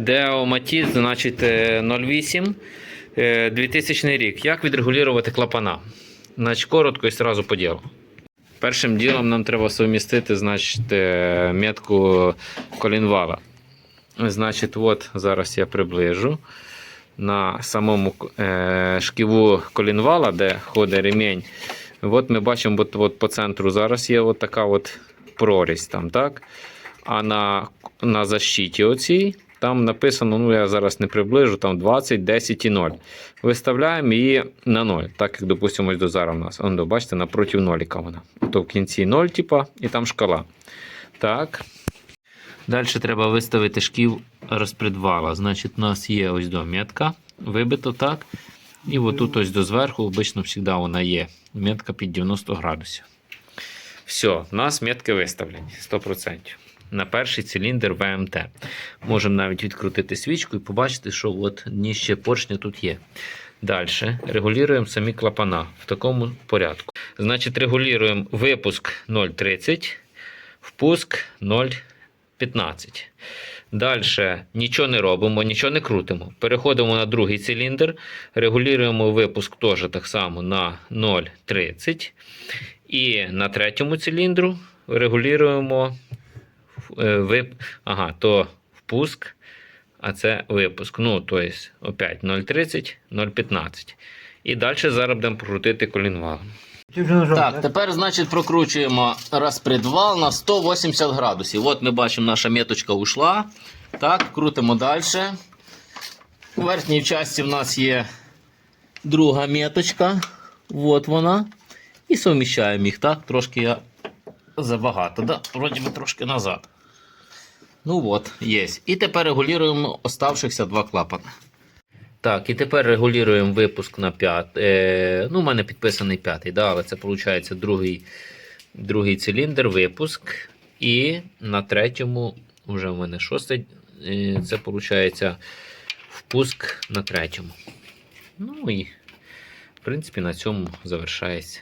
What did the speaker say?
Део Матіс, значить е, 08 е, 2000 рік. Як відрегулювати клапана? Значить, коротко і одразу по ділу. Першим ділом нам треба сумістити значить, е, метку колінвала. Значить, от зараз я приближу. На самому е, шківу колінвала, де ходить ремінь. От ми бачимо, от, от по центру зараз є от така от прорізь там, так? А на, на защиті оцій там написано, ну я зараз не приближу, там 20, 10 і 0. Виставляємо її на 0, так як, допустимо, до зараз у нас. Он, бачите, напроти ноліка вона. То в кінці 0, типа, і там шкала. Так. Далі треба виставити шків розпредвала. Значить, у нас є ось до метка, вибито так. І отут ось до зверху, обично завжди вона є. Метка під 90 градусів. Все, у нас метки виставлені 100%. На перший циліндр ВМТ. Можемо навіть відкрутити свічку і побачити, що от дніще поршня тут є. Далі регулюємо самі клапана в такому порядку. Значить, регулюємо випуск 0,30, впуск 0,15. Далі нічого не робимо, нічого не крутимо. Переходимо на другий циліндр, регулюємо випуск теж так само на 0,30. І на третьому циліндру регулюємо вип... ага, то впуск, а це випуск. Ну, тобто, опять 0,30, 0,15. І далі зараз будемо крутити колінвалом. Так, тепер, значить, прокручуємо розпредвал на 180 градусів. От ми бачимо, наша меточка ушла. Так, крутимо далі. У верхній часті в нас є друга меточка. От вона. І суміщаємо їх. Так, трошки я забагато. Да? Вроді би трошки назад. Ну от, є. І тепер регулюємо оставшихся два клапани. Так, і тепер регулюємо випуск на 5. Е, ну, у мене підписаний п'ятий, да, але це виходить другий, другий циліндр, випуск. І на третьому, вже в мене шостий, е, це виходить впуск на третьому. Ну і, в принципі, на цьому завершається